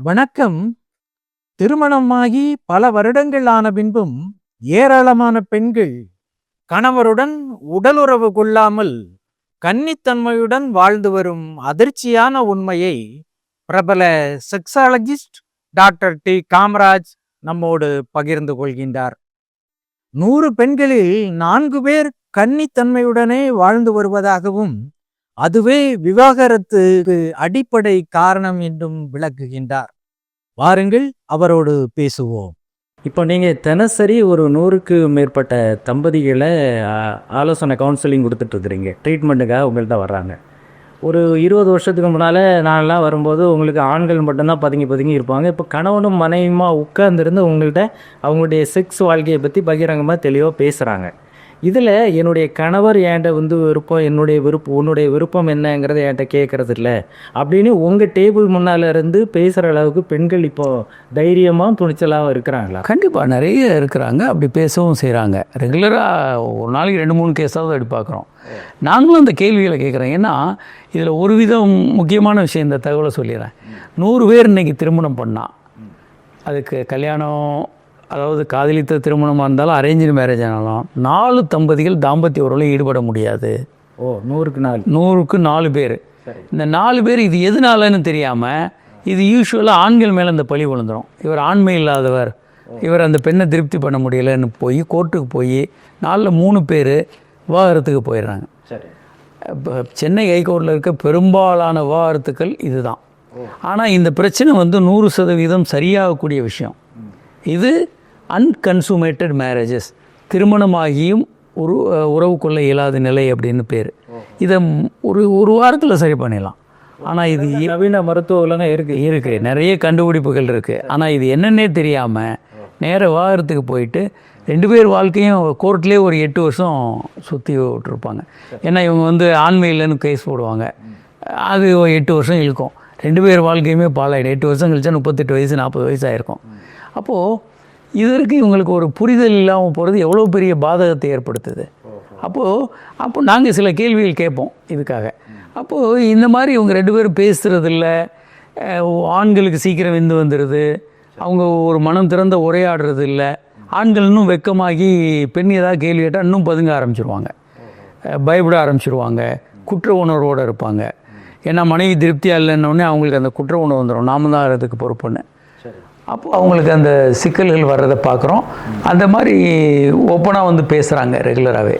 வணக்கம். திருமணமாகி பல வருடங்கள் ஆன பின்பும் ஏராளமான பெண்கள் கணவருடன் உடலுறவு கொள்ளாமல் கன்னித்தன்மையுடன் வாழ்ந்து வரும் அதிர்ச்சியான உண்மையை பிரபல செக்ஸாலஜிஸ்ட் டாக்டர் டி. காமராஜ் நம்மோடு பகிர்ந்து கொள்கின்றார். நூறு பெண்களில் நான்கு பேர் கன்னித்தன்மையுடனே வாழ்ந்து வருவதாகவும் அதுவே விவாகரத்துக்கு அடிப்படை காரணம் என்றும் விளக்குகின்றார். வாருங்கள் அவரோடு பேசுவோம். இப்போ நீங்கள் தினசரி ஒரு நூறுக்கு மேற்பட்ட தம்பதிகளை ஆலோசனை கவுன்சிலிங் கொடுத்துட்ருக்குறீங்க. ட்ரீட்மெண்ட்டுக்காக உங்கள்கிட்ட வர்றாங்க. ஒரு இருபது வருஷத்துக்கு முன்னால் நான்லாம் வரும்போது உங்களுக்கு ஆண்கள் மட்டும்தான் பதுங்கி பதுங்கி இருப்பாங்க. இப்போ கணவனும் மனைவியுமா உட்கார்ந்துருந்து உங்கள்கிட்ட அவங்களுடைய செக்ஸ் வாழ்க்கையை பற்றி பகிரங்கமாக தெளிவாக பேசுகிறாங்க இதில் என்னுடைய கணவர் என்கிட்ட வந்து விருப்பம் என்னுடைய விருப்பம் உன்னுடைய விருப்பம் என்னங்கிறத என்கிட்ட கேட்குறது இல்லை அப்படின்னு உங்கள் டேபிள் முன்னால் இருந்து பேசுகிற அளவுக்கு பெண்கள் இப்போ தைரியமாக துணிச்சலாகவும் இருக்கிறாங்களா? கண்டிப்பாக நிறைய இருக்கிறாங்க. அப்படி பேசவும் செய்கிறாங்க ரெகுலராக ஒரு நாளைக்கு ரெண்டு மூணு கேஸாவது அப்படி பார்க்குறோம் நாங்களும் அந்த கேள்விகளை கேட்குறோம் ஏன்னா இதில் ஒரு விதம் முக்கியமான விஷயம் இந்த தகவலை சொல்லிடுறேன். நூறு பேர் இன்னைக்கு திருமணம் பண்ணால் அதுக்கு கல்யாணம் அதாவது காதலித்த திருமணமாக இருந்தாலும் அரேஞ்சு மேரேஜ் ஆனாலும் நாலு தம்பதிகள் தாம்பத்திய உறவில் ஈடுபட முடியாது. ஓ நூறுக்கு நாள் நூறுக்கு நாலு பேர். இந்த நாலு பேர் இது எதனாலன்னு தெரியாமல் இது யூஸ்வலாக ஆண்கள் மேலே இந்த பழி விழுந்துடும் இவர் ஆண்மை இல்லாதவர். இவர் அந்த பெண்ணை திருப்தி பண்ண முடியலன்னு போய் கோர்ட்டுக்கு போய் நாலில் மூணு பேர் விவாகரத்துக்கு போயிடுறாங்க. சரி. இப்போ சென்னை ஹைகோர்ட்டில் இருக்க பெரும்பாலான விவாகரத்துக்கள் இதுதான். ஆனால் இந்த பிரச்சனை வந்து நூறு சதவீதம் சரியாகக்கூடிய விஷயம். இது அன்கன்சூமேட்டட் மேரேஜஸ் திருமணமாகியும் ஒரு உறவு கொள்ள இயலாத நிலை அப்படின்னு பேர். இதை ஒரு ஒரு வாரத்தில் சரி பண்ணிடலாம். ஆனால் இது நவீன மருத்துவ உலகம் இருக்கு. இருக்கு. நிறைய கண்டுபிடிப்புகள் இருக்கு. ஆனால் இது என்னன்னே தெரியாம நேர விவாகரத்துக்கு போயிட்டு ரெண்டு பேர் வாழ்க்கையும் கோர்ட்லேயே ஒரு எட்டு வருஷம் சுற்றி விட்டுருப்பாங்க. ஏன்னா இவங்க வந்து ஆண்மையிலன்னு கேஸ் போடுவாங்க. அது எட்டு வருஷம் இழுக்கும். ரெண்டு பேர் வாழ்க்கையுமே பாலாயிடும் எட்டு வருஷம் கழிச்சா முப்பத்தெட்டு வயசு நாற்பது வயசு ஆயிருக்கும். அப்போது இதற்கு இவங்களுக்கு ஒரு புரிதல் இல்லாமல் போகிறது எவ்வளோ பெரிய பாதகத்தை ஏற்படுத்துது. அப்போது அப்போ நாங்கள் சில கேள்விகள் கேட்போம் இதுக்காக. அப்போது இந்த மாதிரி இவங்க ரெண்டு பேரும் பேசுகிறதில்ல ஆண்களுக்கு சீக்கிரம் விந்து வந்துடுது அவங்க ஒரு மனம் திறந்த உரையாடுறது இல்லை ஆண்கள் இன்னும் வெக்கமாகி பெண் ஏதாவது கேள்வி கேட்டால் இன்னும் பதுங்க ஆரம்பிச்சிருவாங்க. பயப்பட ஆரம்பிச்சிருவாங்க குற்ற உணர்வோடு இருப்பாங்க. ஏன்னா மனைவி திருப்தியாக இல்லைன்னொடனே அவங்களுக்கு அந்த குற்ற உணர்வு வந்துடும் நாம தான் அதுக்கு பொறுப்புன்னு. அப்போ அவங்களுக்கு அந்த சிக்கல்கள் வர்றதை பார்க்குறோம். அந்த மாதிரி ஓப்பனாக வந்து பேசுகிறாங்க ரெகுலராகவே